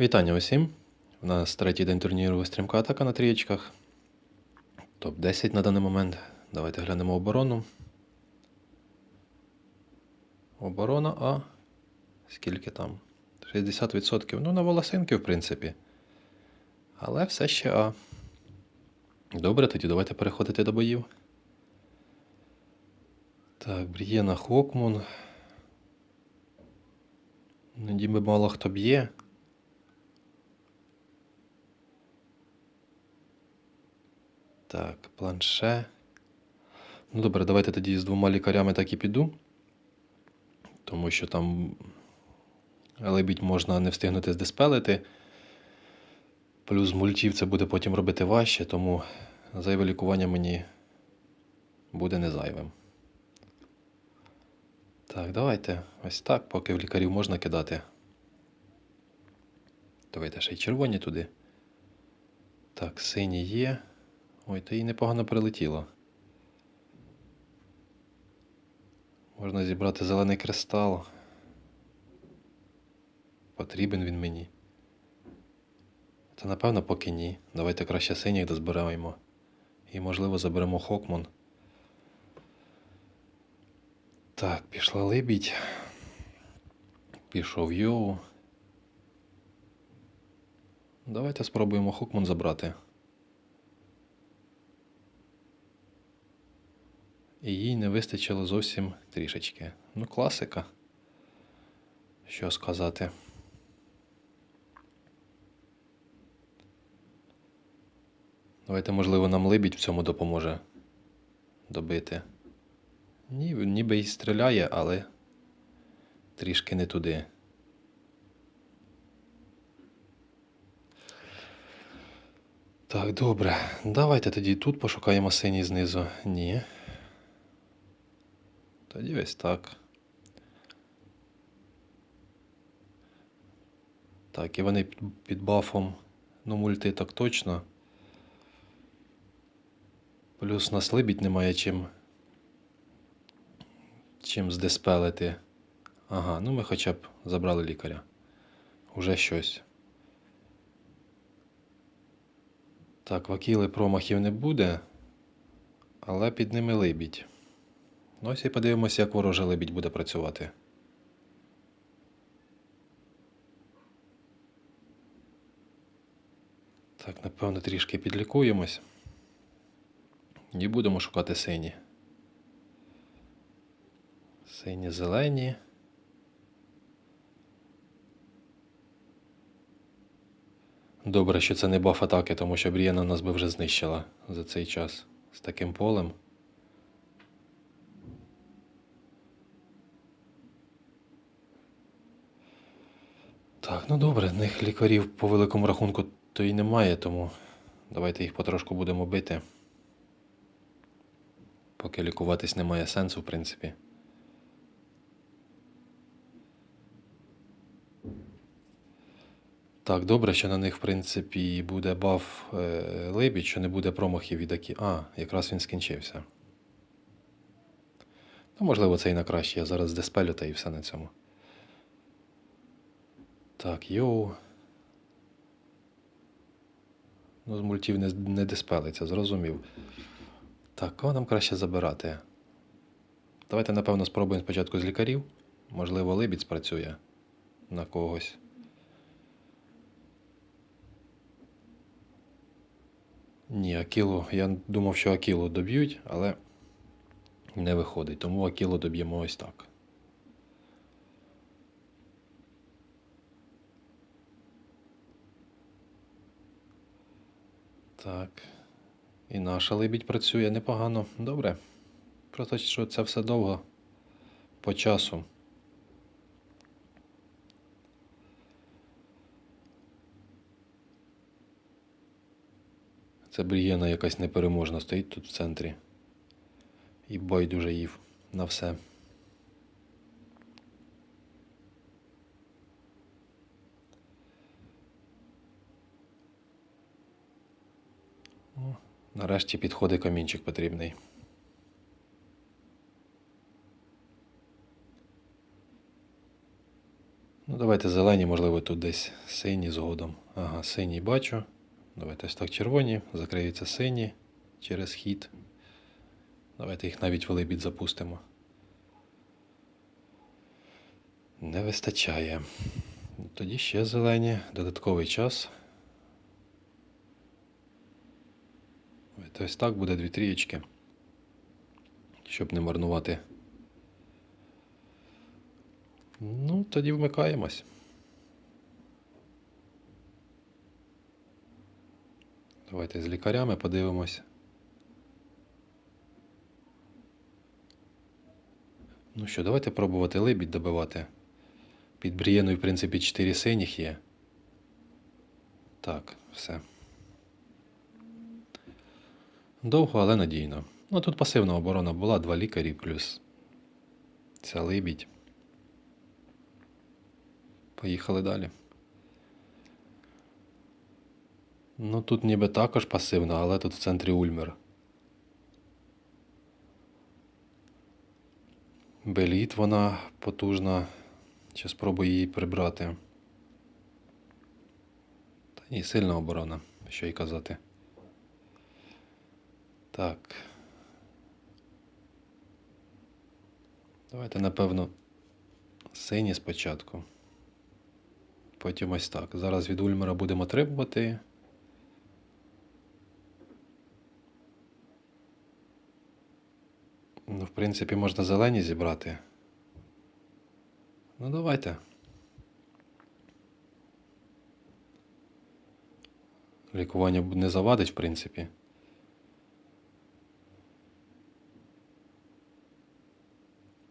Вітання усім. У нас третій день турніру стрімка атака на трієчках. Топ-10 на даний момент. Давайте глянемо оборону. Оборона А. Скільки там? 60%. Ну, на волосинки, в принципі. Але все ще А. Добре, тоді давайте переходити до боїв. Так, Брієна Хокмун. Ну, ніби мало хто б'є. Так, планше. Ну добре, давайте тоді з двома лікарями так і піду. Тому що там лебідь можна не встигнути здиспелити. Плюс мультів це буде потім робити важче, тому зайве лікування мені буде не зайвим. Так, давайте ось так, поки в лікарів можна кидати. Давайте ще й червоні туди. Так, сині є. Ой, то їй непогано прилетіло. Можна зібрати зелений кристал. Потрібен він мені. Та напевно поки ні. Давайте краще синіх дозбираємо. І, можливо, заберемо Хокмон. Так, пішла либідь. Пішов Йоу. Давайте спробуємо Хокмон забрати. І їй не вистачило зовсім трішечки. Ну, класика. Що сказати. Давайте, можливо, нам либідь в цьому допоможе добити. Ні, ніби й стріляє, але трішки не туди. Так, добре. Давайте тоді тут пошукаємо синій знизу. Ні. Тоді ось так. Так, і вони під, бафом. Ну, мульти так точно. Плюс нас либідь немає чим. Чим здиспелити. Ага, ну ми хоча б забрали лікаря. Уже щось. Так, вакіли промахів не буде, але під ними либідь. Ну, ось і подивимося, як ворожа лебідь буде працювати. Так, напевно, трішки підлікуємось. І будемо шукати сині. Сині зелені. Добре, що це не баф атаки, тому що Брієна нас би вже знищила за цей час з таким полем. Так, ну добре, них лікарів по великому рахунку то і немає, тому давайте їх потрошку будемо бити. Поки лікуватись немає сенсу, в принципі. Так, добре, що на них, в принципі, буде баф е, либідь, що не буде промахів від акі. А, якраз він скінчився. Ну, можливо, це і на краще. Я зараз диспелю та і все на цьому. Так, йоу. Ну, з мультів не, не диспелиться, зрозумів. Так, кого нам краще забирати? Давайте, напевно, спробуємо спочатку з лікарів. Можливо, либідь спрацює на когось. Ні, Акілу. Я думав, що Акілу доб'ють, але не виходить. Тому Акілу доб'ємо ось так. Так. І наша либідь працює непогано. Добре. Просто що це все довго по часу. Це Брієна якась непереможна стоїть тут в центрі. І байдуже їв на все. О, Нарешті підходить камінчик потрібний. Ну. Давайте зелені, можливо, тут десь сині згодом. Ага, синій бачу. Давайте ось так червоні, закриються сині через хід. Давайте їх навіть в лебідь запустимо. Не вистачає. Тоді ще зелені, додатковий час. Давайте Ось так буде дві трієчки. Щоб не марнувати. Ну, тоді вмикаємось. Давайте з лікарями подивимось. Ну що, давайте пробувати лебідь добивати. Під брієною, в принципі, 4 синіх є. Так, все. Довго, але надійно. Ну тут пасивна оборона була, два лікарі плюс ця лебідь. Поїхали далі. Ну тут ніби також пасивна, але тут в центрі Ульмер. Беліт вона потужна. Чи спробую її прибрати. Та ні, сильна оборона, що й казати. Так. Давайте, напевно, сині спочатку. Потім ось так. Зараз від Ульмера будемо требувати. Ну, в принципі, можна зелені зібрати. Ну, давайте. Лікування не завадить, в принципі.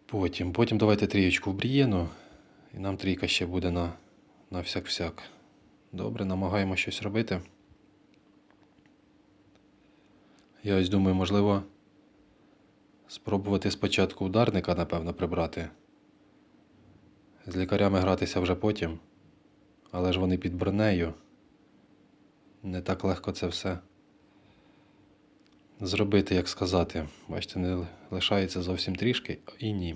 Потім, потім давайте трієчку в брієну. І нам трійка ще буде на, на всяк-всяк. Добре, намагаємо щось робити. Я ось думаю, можливо, спробувати спочатку ударника, напевно, прибрати. З лікарями гратися вже потім. Але ж вони під бронею. Не так легко це все зробити, як сказати. Бачите, не лишається зовсім трішки і ні.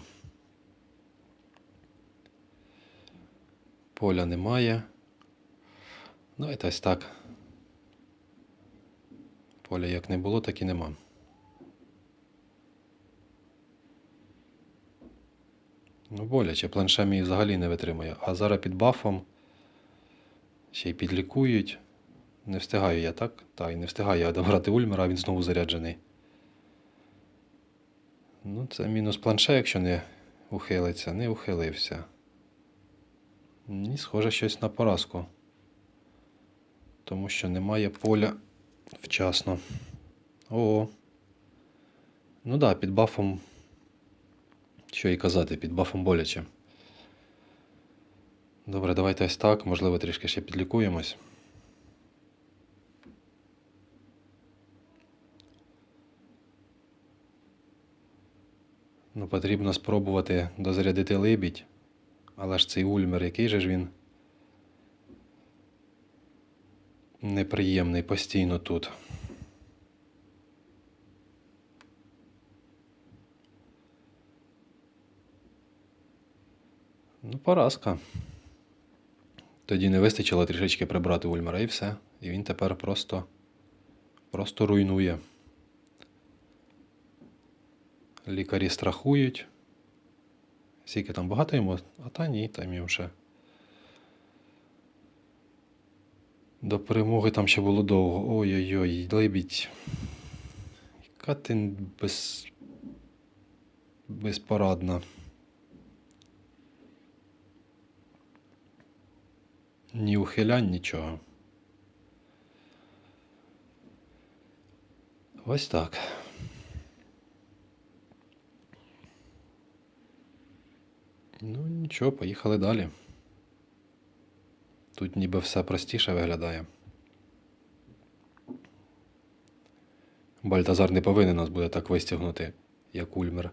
Поля немає. Давайте ось так. Поля як не було, так і нема. Ну, боляче, планше мій взагалі не витримує. А зараз під бафом ще й підлікують. Не встигаю я так? Так, і не встигаю я добрати Ульмера, а він знову заряджений. Ну, це мінус планше, якщо не ухилиться. Не ухилився. Ні, схоже щось на поразку. Тому що немає поля вчасно. О. Ну так, да, під бафом. Що і казати, під бафом боляче. Добре, давайте ось так. Можливо, трішки ще підлікуємось. Ну, потрібно спробувати дозарядити либідь. Але ж цей ульмер, який же ж він неприємний постійно тут. Ну, поразка. Тоді не вистачило трішечки прибрати Ульмера і все. І він тепер просто, просто руйнує. Лікарі страхують. Скільки там багато йому, а та ні, там їм ще. До перемоги там ще було довго. Ой-ой-ой, лебідь. Яка ти без... безпорадна. Ні ухилянь, нічого. Ось так. Ну, нічого, поїхали далі. Тут ніби все простіше виглядає. Бальтазар не повинен нас буде так вистягнути, як Ульмер.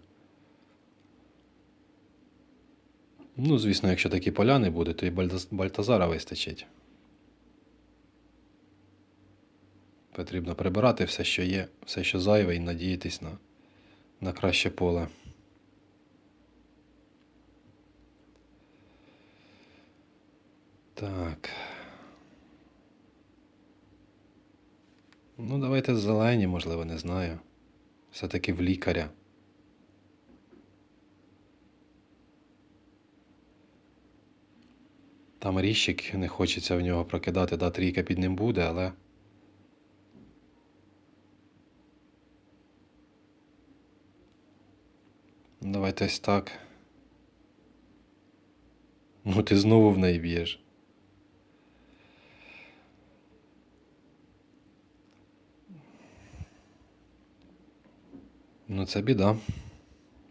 Ну, звісно, якщо такі поля не буде, то і Бальтазара вистачить. Потрібно прибирати все, що є, все, що зайве, і надіятись на, на краще поле. Так. Ну, давайте зелені, можливо, не знаю. Все-таки в лікаря. Там ріщик, не хочеться в нього прокидати, да, трійка під ним буде, але. Давайте ось так. Ну, ти знову в неї б'єш. Ну, це біда.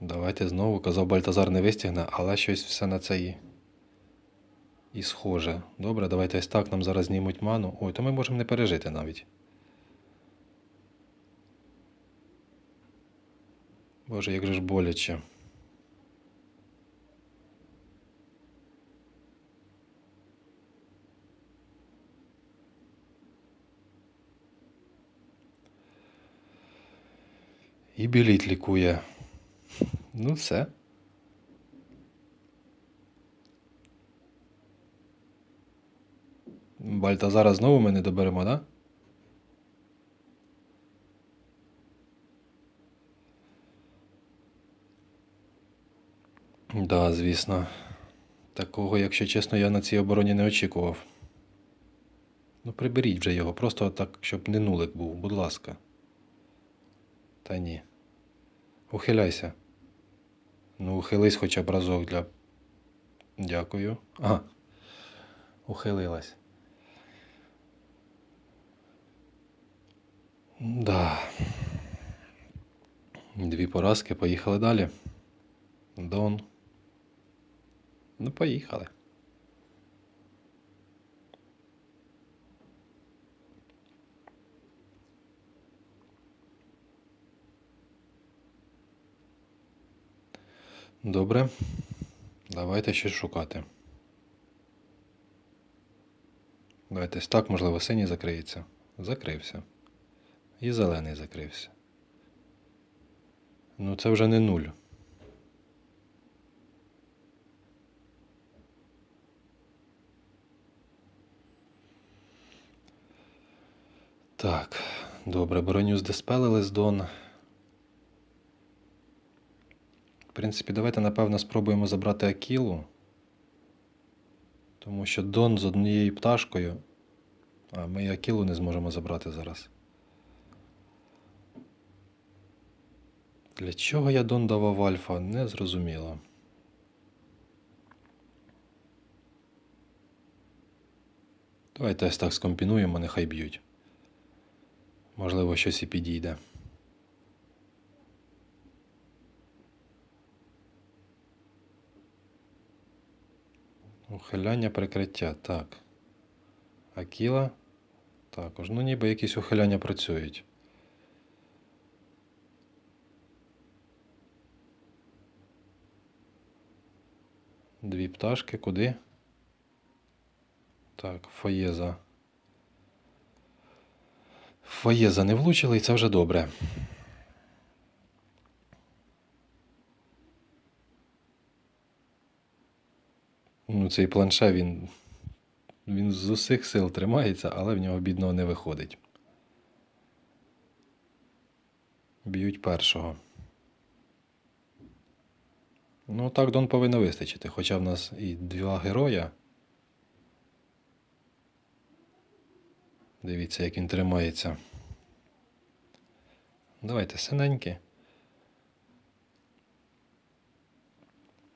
Давайте знову. Казав, Бальтазар не вистігне, але щось все на це і. І схоже. Добре, давайте ось так нам зараз знімуть ману. Ой, то ми можемо не пережити навіть. Боже, як же ж боляче. І біліт лікує. Ну, все. Бальтазара знову ми не доберемо, да? Да, звісно. Такого, якщо чесно, я на цій обороні не очікував. Ну, приберіть вже його, просто так, щоб не нулик був, будь ласка. Та ні. Ухиляйся. Ну, ухились хоча б разок для. Дякую. Ага. Ухилилась. Да. Дві поразки, поїхали далі. Дон. Ну, поїхали. Добре. Давайте щось шукати. Давайте так, можливо, синій закриється. Закрився. І зелений закрився. Ну, це вже не нуль. Так, добре, броню здиспелили з Дон. В принципі, давайте, напевно, спробуємо забрати Акілу. Тому що Дон з однією пташкою. А, ми і Акілу не зможемо забрати зараз. Для чого я Дон давав Альфа? Не зрозуміло. Давайте так скомпінуємо, нехай б'ють. Можливо, щось і підійде. Ухиляння прикриття. Так. Акіла. Також. Ну, ніби якісь ухиляння працюють. Дві пташки. Куди? Так, фоєза. Фоєза не влучили, і це вже добре. Ну, цей планше він. Він з усіх сил тримається, але в нього бідного не виходить. Б'ють першого. Ну, так Дон повинно вистачити, хоча в нас і два героя. Дивіться, як він тримається. Давайте синенькі.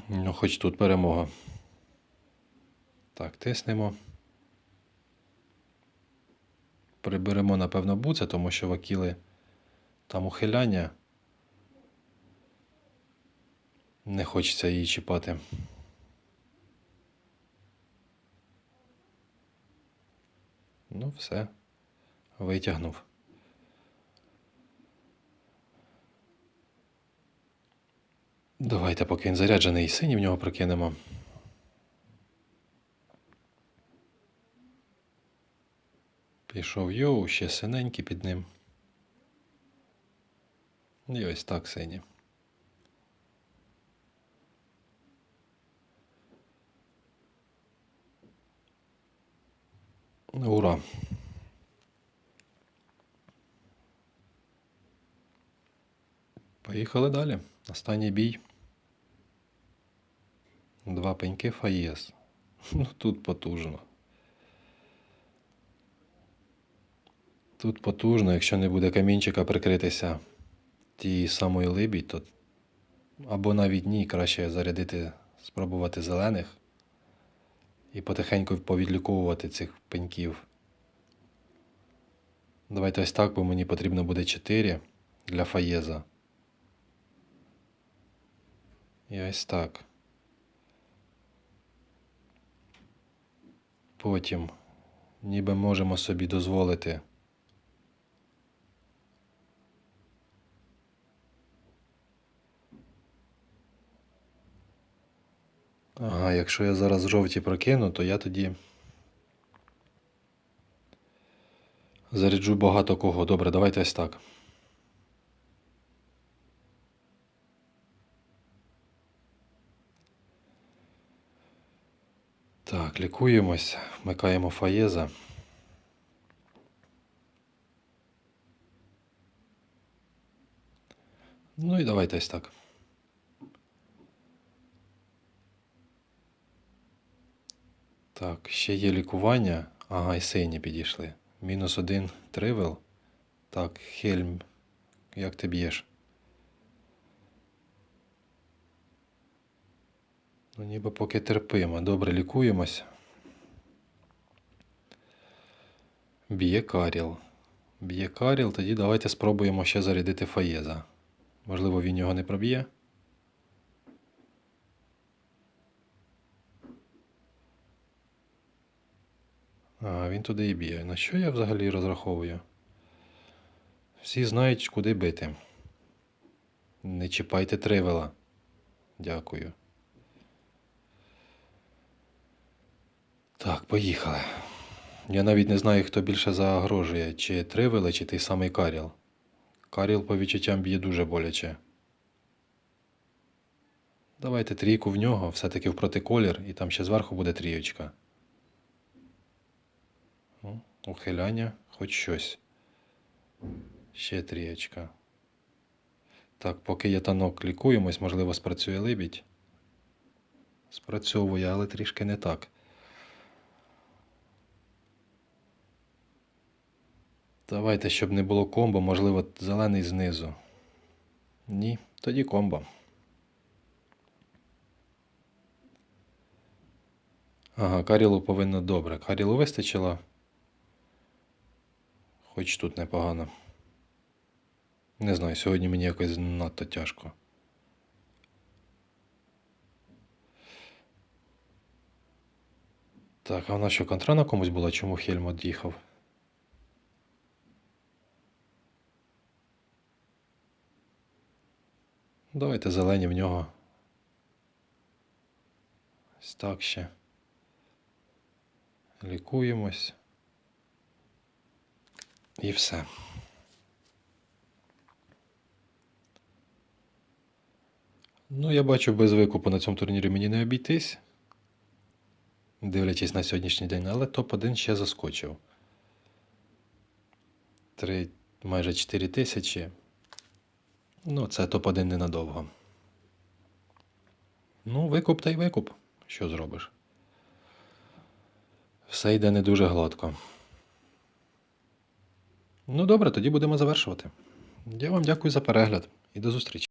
Ну, хоч тут перемога. Так, тиснемо. Приберемо, напевно, буце, тому що вакіли там ухиляння. Не хочеться її чіпати. Ну, все. Витягнув. Давайте, поки він заряджений, синій в нього прокинемо. Пішов йоу, ще синенький під ним. І ось так сині. Ура! Поїхали далі. Останній бій. Два пеньки фаєс. Ну тут потужно. Тут потужно, якщо не буде камінчика прикритися тією самою либідь, то або навіть ні, краще зарядити, спробувати зелених і потихеньку повідліковувати цих пеньків. Давайте ось так, бо мені потрібно буде 4 для фаєза. І ось так. Потім ніби можемо собі дозволити Ага, якщо я зараз жовті прокину, то я тоді заряджу багато кого. Добре, давайте ось так. Так, лікуємось, вмикаємо фаєза. Ну і давайте ось так. Так, ще є лікування. Ага, і сині підійшли. Мінус один тривел. Так, Хельм, як ти б'єш? Ну, ніби поки терпимо. Добре, лікуємось. Б'є Каріл. Б'є Каріл, тоді давайте спробуємо ще зарядити Фаєза. Можливо, він його не проб'є. А, він туди і б'є. На що я взагалі розраховую? Всі знають, куди бити. Не чіпайте тривела. Дякую. Так, поїхали. Я навіть не знаю, хто більше загрожує, чи тривели, чи той самий Каріл. Каріл по відчуттям б'є дуже боляче. Давайте трійку в нього, все-таки в протиколір, і там ще зверху буде трієчка. Ухиляння, хоч щось. Ще трієчка. Так, поки є танок, лікуємось, можливо, спрацює либідь. Спрацьовує, але трішки не так. Давайте, щоб не було комбо, можливо, зелений знизу. Ні, тоді комбо. Ага, Карілу повинно добре. Карілу вистачило. Хоч тут непогано. Не знаю, сьогодні мені якось надто тяжко. Так, а вона що, контра на комусь була, чому Хельм од'їхав? Давайте зелені в нього. Ось так ще. Лікуємось. І все. Ну, я бачу, без викупу на цьому турнірі мені не обійтись, дивлячись на сьогоднішній день, але топ-1 ще заскочив. Три, майже 4 тисячі. Ну, це топ-1 ненадовго. Ну, викуп та й викуп. Що зробиш? Все йде не дуже гладко. Ну добре, тоді будемо завершувати. Я вам дякую за перегляд і до зустрічі.